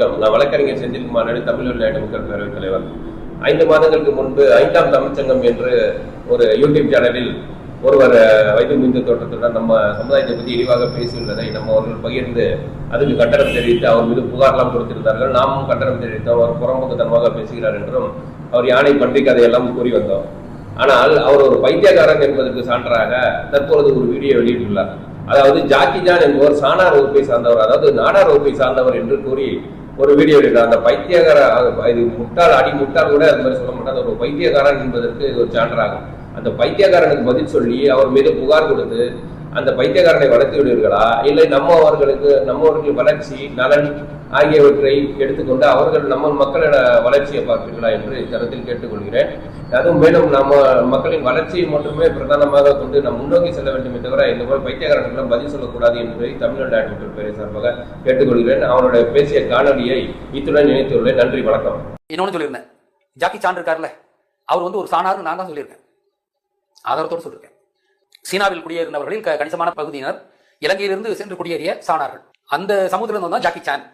வணக்கம். நான் வழக்கறிஞர் செந்தில்குமார் தமிழ் விளையாட்டு மக்கள் பேரவைத் தலைவர். ஐந்து மாதங்களுக்கு முன்பு ஐந்தாம் தமிழ்ச்சங்கம் என்று ஒரு யூடியூப் சேனலில் ஒருவர் வைத்து முடிந்த தோட்டத்துடன் நம்ம சமுதாயத்தை பற்றி இழிவாக பேசியுள்ளதை நம்ம அவர்கள் பகிர்ந்து அதுக்கு கண்டனம் தெரிவித்து அவர் மீது புகார்லாம் கொடுத்திருந்தார்கள். நாமும் கண்டனம் தெரிவித்தோம் அவர் புறம்புக்குத்தனமாக பேசுகிறார் என்றும் அவர் யானை பன்றி கதையெல்லாம் கூறி வந்தோம். ஆனால் அவர் ஒரு பைத்தியக்காரன் என்பதற்கு சான்றாக தற்பொழுது ஒரு வீடியோ வெளியிட்டுள்ளார். அதாவது ஜாக்கி ஜான் என்பவர் சானார் வகுப்பை சார்ந்தவர் அதாவது நாடார் வகுப்பை சார்ந்தவர் என்று கூறி ஒரு வீடியோ எடுக்கலாம். அந்த பைத்தியக்கார இது முட்டாள் அடி முட்டாள் கூட அது மாதிரி சொல்ல மாட்டாங்க ஒரு பைத்தியக்காரன் என்பதற்கு இது ஒரு சான்றாகும் அந்த பைத்தியக்காரனுக்கு பதில் சொல்லி அவர் மீது புகார் கொடுத்து அந்த பைத்தியக்காரனை வளர்த்து விடுவீர்களா? இல்லை நம்ம அவர்களுக்கு நம்மவர்கள் வளர்ச்சி நலன் ஆகியவற்றை எடுத்துக்கொண்டு அவர்கள் நம்ம மக்களோட வளர்ச்சியை பார்ப்பீர்களா என்று இத்தரத்தில் கேட்டுக்கொள்கிறேன். அதுவும் மேலும் நம்ம மக்களின் வளர்ச்சியை மட்டுமே பிரதானமாக கொண்டு நாம் முன்னோக்கி செல்ல வேண்டுமே தவிர இந்த மாதிரி பைத்தியக்காரர்களும் பதில் சொல்லக்கூடாது என்பதை தமிழ்நாடு ஆட்சியர் பேரை சார்பாக கேட்டுக்கொள்கிறேன். அவனுடைய பேசிய காணொலியை இத்துடன் இணைத்துள்ளேன். நன்றி வணக்கம். இன்னொன்று சொல்லியிருந்தேன். ஜாக்கி சான் இருக்கார்ல அவர் வந்து ஒரு சாணாருன்னு நான் தான் சொல்லியிருக்கேன். ஆதாரத்தோடு சொல்லியிருக்கேன். சீனாவில் குடியேறினவர்களில் கணிசமான பகுதியினர் இலங்கையிலிருந்து சென்று குடியேறிய சாணார்கள். அந்த சமுதிரம் தான் ஜாக்கி சான்